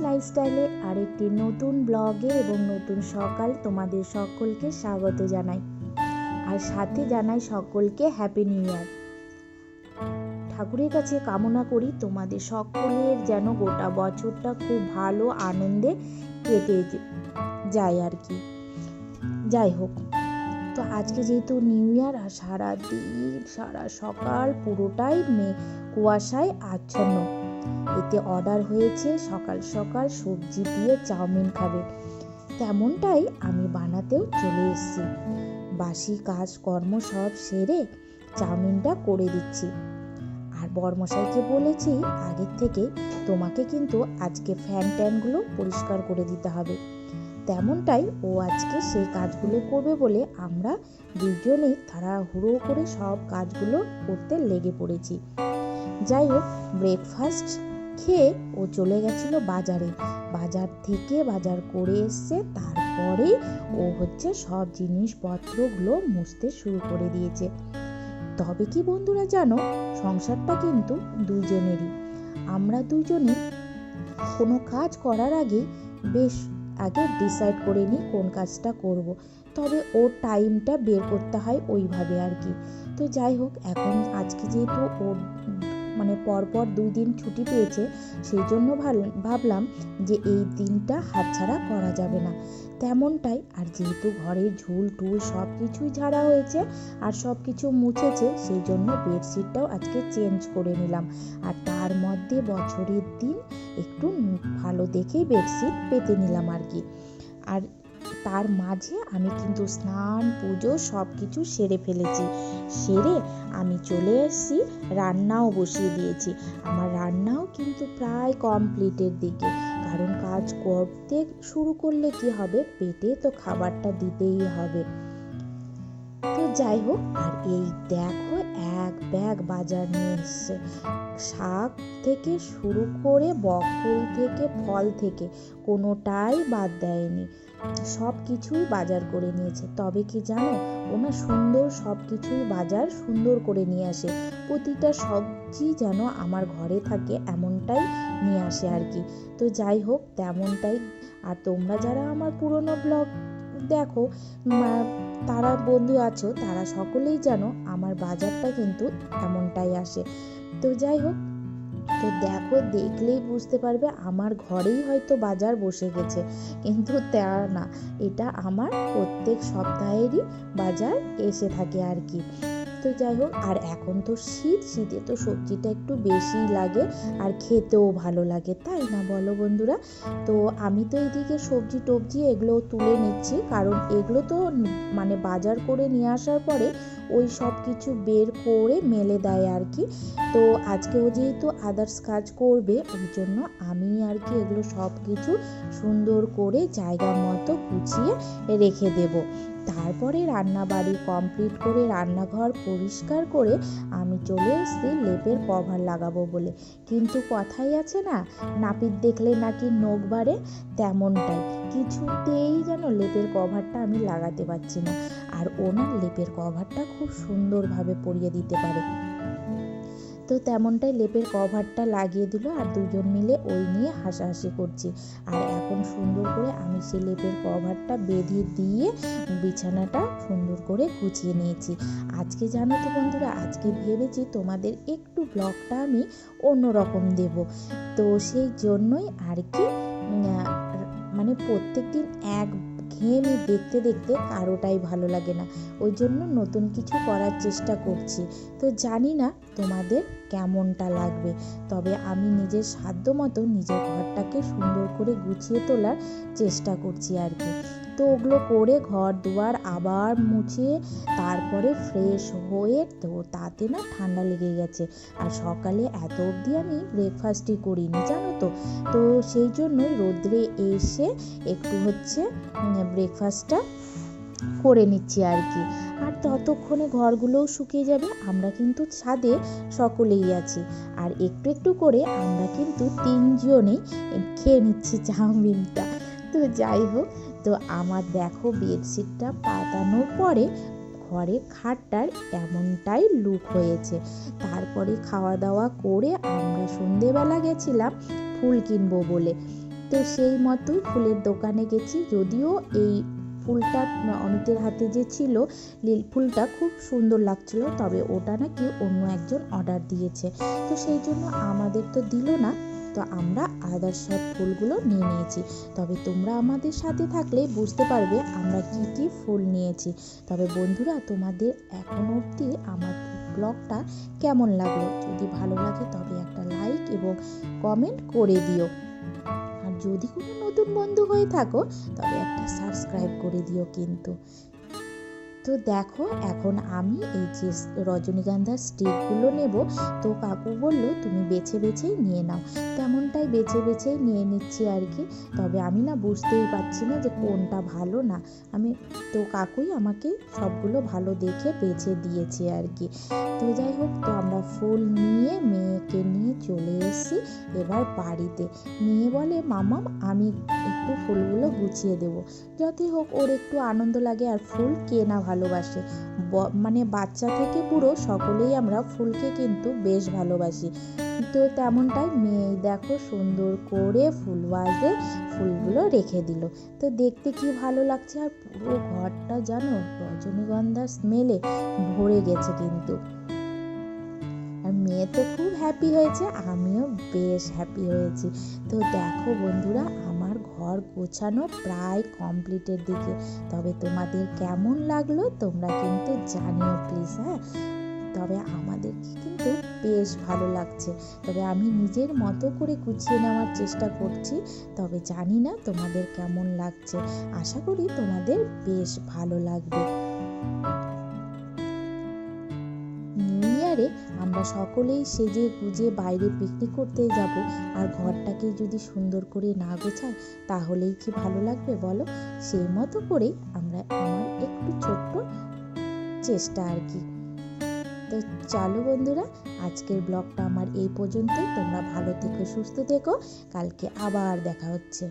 লাইফস্টাইলে আরেকটি নতুন ব্লগে এবং নতুন সকাল তোমাদের সকলকে স্বাগত জানাই। আর সাথে জানাই সকলকে হ্যাপি নিউ ইয়ার ঠাকুরের কাছে কামনা করি তোমাদের সকলের যেন গোটা বছরটা খুব ভালো আনন্দে কেটে যায় আর কি। যাই হোক, তো আজকে যেহেতু নিউ ইয়ার আর সারা দিন সারা সকাল পুরোটাই কুয়াশায় আচ্ছন্ন। এতে অর্ডার হয়েছে সকাল সকাল সবজি দিয়ে চাউমিন খাবে। তেমনটাই আমি বানাতেও চলে এসেছি। বাসি কাজ, কর্ম সব সেরে চাউমিনটা করে দিচ্ছি। আর বরমশাইকে বলেছি, আগের থেকে তোমাকে কিন্তু আজকে ফ্যান ট্যানগুলো পরিষ্কার করে দিতে হবে। তেমনটাই ও আজকে সেই কাজগুলো করবে বলে আমরা দুজনেই তাড়াহুড়ো করে সব কাজগুলো করতে লেগে পড়েছি। যাই হোক ব্রেকফাস্ট খেয়ে ও চলে গেছিল বাজারে। বাজার থেকে বাজার করে এসছে তারপরে ও হচ্ছে সব জিনিসপত্রগুলো মুছতে শুরু করে দিয়েছে। তবে কি বন্ধুরা জানো, সংসারটা কিন্তু দুজনেরই আমরা দুজনে কোনো কাজ করার আগে বেশ আগে ডিসাইড করে নিই কোন কাজটা করব। তবে ওর টাইমটা বের করতে হয় ওইভাবে আর কি। তো যাই হোক এখন আজকে যেহেতু ওর মানে পরপর দুই দিন ছুটি পেয়েছে, সেই জন্য ভাবলাম যে এই দিনটা হাতছাড়া করা যাবে না। তেমনটাই আর যেহেতু ঘরের ঝুল, টুল সব কিছুই ঝাড়া হয়েছে আর সব কিছু মুছেছে, সেই জন্য বেডশিটটাও আজকে চেঞ্জ করে নিলাম। আর তার মধ্যে বছরের দিন একটু ভালো দেখেই বেডশিট পেতে নিলাম আর কি। আর তার মাঝে আমি কিন্তু স্নান, পুজো সব কিছু সেরে ফেলেছি। সেরে আমি চলে এসেছি, রান্নাও বসিয়ে দিয়েছি। আমার রান্নাও কিন্তু প্রায় কমপ্লিটের দিকে। কারণ কাজ করতে শুরু করলে কি হবে? পেটে তো খাবারটা দিতেই হবে। যাই হোক আর এই দেখো এক ব্যাগ বাজার নিয়ে এসছে শাক থেকে শুরু করে বকুল থেকে, ফল থেকে, কোনোটাই বাদ দেয়নি। সব কিছুই বাজার করে নিয়েছে। তবে কি জানো, ওনা সুন্দর সব কিছুই বাজার সুন্দর করে নিয়ে আসে। প্রতিটা সবজি যেন আমার ঘরে থাকে, এমনটাই নিয়ে আসে আর কি। তো যাই হোক তেমনটাই। আর তোমরা যারা আমার পুরনো ব্লগ দেখো তারা বন্ধু আছো, তারা সকলেই জানো আমার বাজারটা কিন্তু এমনটাই আসে। তো যাই হোক, তো দেখো, দেখলেই বুঝতে পারবে আমার ঘরেই হয়তো বাজার বসে গেছে। কিন্তু তা না, এটা আমার প্রত্যেক সপ্তাহেরই বাজার এসে থাকে আর কি। তো যাই হোক, আর এখন তো শীত, শীতে তো সবজিটা একটু বেশি লাগে আর খেতেও ভালো লাগে, তাই না বলো বন্ধুরা? তো আমি তো এদিকে সবজি টবজি এগুলো তুলে নিচ্ছি, কারণ এগুলো তো মানে বাজার করে নিয়ে আসার পরে ওই সব কিছু বের করে মেলে দেয় আর কি। তো আজকে ও যেহেতু আদার্স কাজ করবে, ওই জন্য আমি আর কি এগুলো সব কিছু সুন্দর করে জায়গা মতো গুছিয়ে রেখে দেব। তারপরে রান্না বাড়ি কমপ্লিট করে রান্নাঘর পরিষ্কার করে আমি চলে এসছি লেপের কভার লাগাবো বলে। কিন্তু কথাই আছে না, নাপিত দেখলে নাকি নখ বাড়ে? তেমনটাই। কিছুতেই যেন লেপের কভারটা আমি লাগাতে পারছি না। আর ওনার লেপের কভারটা খুব সুন্দরভাবে পরিয়ে দিতে পারে। তো তেমনটাই লেপের কভারটা লাগিয়ে দিল আর দুজন মিলে ওই নিয়ে হাসাহাসি করছি। আর এখন সুন্দর করে আমি সেই লেপের কভারটা বেঁধে দিয়ে বিছানাটা সুন্দর করে গুছিয়ে নিয়েছি। আজকে জানো তো বন্ধুরা, আজকে ভেবেছি তোমাদের একটু ব্লগটা আমি অন্যরকম দেব। তো সেই জন্যই আর কি মানে প্রত্যেক দিন এক ঘেয়েমি দেখতে দেখতে কারোটাই ভালো লাগে না। ওই জন্য নতুন কিছু করার চেষ্টা করছি। তো জানি না তোমাদের কেমনটা লাগবে। তবে আমি নিজের সাধ্য মতো নিজের ঘরটাকে সুন্দর করে গুছিয়ে তোলার চেষ্টা করছি আর কি। তো ওগুলো করে ঘর দুয়ার আবার মুছে তারপরে ফ্রেশ হয়ে তো তাতে না ঠান্ডা লেগে গেছে। আর সকালে এত অবধি আমি ব্রেকফাস্টই করিনি, জানো তো? তো সেই জন্যই রোদ্রে এসে একটু হচ্ছে ব্রেকফাস্টটা করে নিচ্ছি আর কি। আর ততক্ষণে ঘরগুলোও শুকিয়ে যাবে, আমরা কিন্তু ছাদে সকলেই আছি। আর একটু একটু করে আমরা কিন্তু তিনজনেই খেয়ে নিচ্ছি চাউমিনটা। তো যাই হোক তো আমার দেখো বেডশিটটা পাতানোর পরে ঘরের খাটটার এমনটাই লুক হয়েছে। তারপরে খাওয়া দাওয়া করে আমরা সন্ধেবেলা গেছিলাম ফুল কিনবো বলে। তো সেই মতোই ফুলের দোকানে গেছি, যদিও এই ফুলটা অমিতের হাতে যে ছিল লিল ফুলটা খুব সুন্দর লাগছিল, তবে ওটা নাকি অন্য একজন অর্ডার দিয়েছে। তো সেই জন্য আমাদের তো দিল না। তো আমরা আদার্স সব ফুলগুলো নিয়ে নিয়েছি। তবে তোমরা আমাদের সাথে থাকলে বুঝতে পারবে আমরা কি কি ফুল নিয়েছি। তবে বন্ধুরা, তোমাদের এখনও অবধি আমার ব্লগটা কেমন লাগল? যদি ভালো লাগে তবে একটা লাইক এবং কমেন্ট করে দিও। আর যদি কোনো নতুন বন্ধু হয়ে থাকো তবে একটা সাবস্ক্রাইব করে দিও কিন্তু। তো দেখো, এখন আমি এই যে রজনীগন্ধার স্টিকগুলো নেব। তো কাকু বলল, তুমি বেছে বেছেই নিয়ে নাও। তেমনটাই বেছে বেছেই নিয়ে নিচ্ছি আর কি। তবে আমি না বুঝতেই পারছি না যে কোনটা ভালো না। আমি, তো কাকুই আমাকে সবগুলো ভালো দেখে বেছে দিয়েছে আর কি। তো যাই হোক, তো আমরা ফুল নিয়ে মেয়েকে নিয়ে চলে এসেছি এবার বাড়িতে। মেয়ে বলে মামাম আমি একটু ফুলগুলো গুছিয়ে দেবো। যতই হোক, ওর একটু আনন্দ লাগে আর ফুল কে না ভালোবাসে। মানে বাচ্চা থেকে পুরো সকলেই আমরা ফুলকে কিন্তু বেশ ভালোবাসি। তো তেমনটাই মেয়ে দেখো সুন্দর করে ফুল বাজে ফুলগুলো রেখে দিল। তো দেখতে কি ভালো লাগছে আর পুরো ঘরটা জানো রজনীগন্ধার স্মেলে ভরে গেছে কিন্তু। আর মেয়ে তো খুব হ্যাপি হয়েছে, আমিও বেশ হ্যাপি হয়েছি। তো দেখো বন্ধুরা ঘর গোছানো প্রায় কমপ্লিটের দিকে। তবে তোমাদের কেমন লাগল তোমরা কিন্তু জানিও প্লিজ হ্যাঁ? তবে আমাদেরকে কিন্তু বেশ ভালো লাগছে। তবে আমি নিজের মতো করে গুছিয়ে নেওয়ার চেষ্টা করছি, তবে জানি না তোমাদের কেমন লাগছে। আশা করি তোমাদের বেশ ভালো লাগবে। ইয়ারে আমরা সকলেই সেজে গুজে বাইরে পিকনিক করতে যাব। আর ঘরটাকে যদি সুন্দর করে না গোছাই, তাহলেই কি ভালো লাগবে বলো? সেই মতো করেই আমরা আমার একটু ছোট্ট চেষ্টা আর কি। তো চলো বন্ধুরা, আজকের ব্লগটা আমার এই পর্যন্তই। তোমরা ভালো থেকো, সুস্থ থেকো। কালকে আবার দেখা হচ্ছে।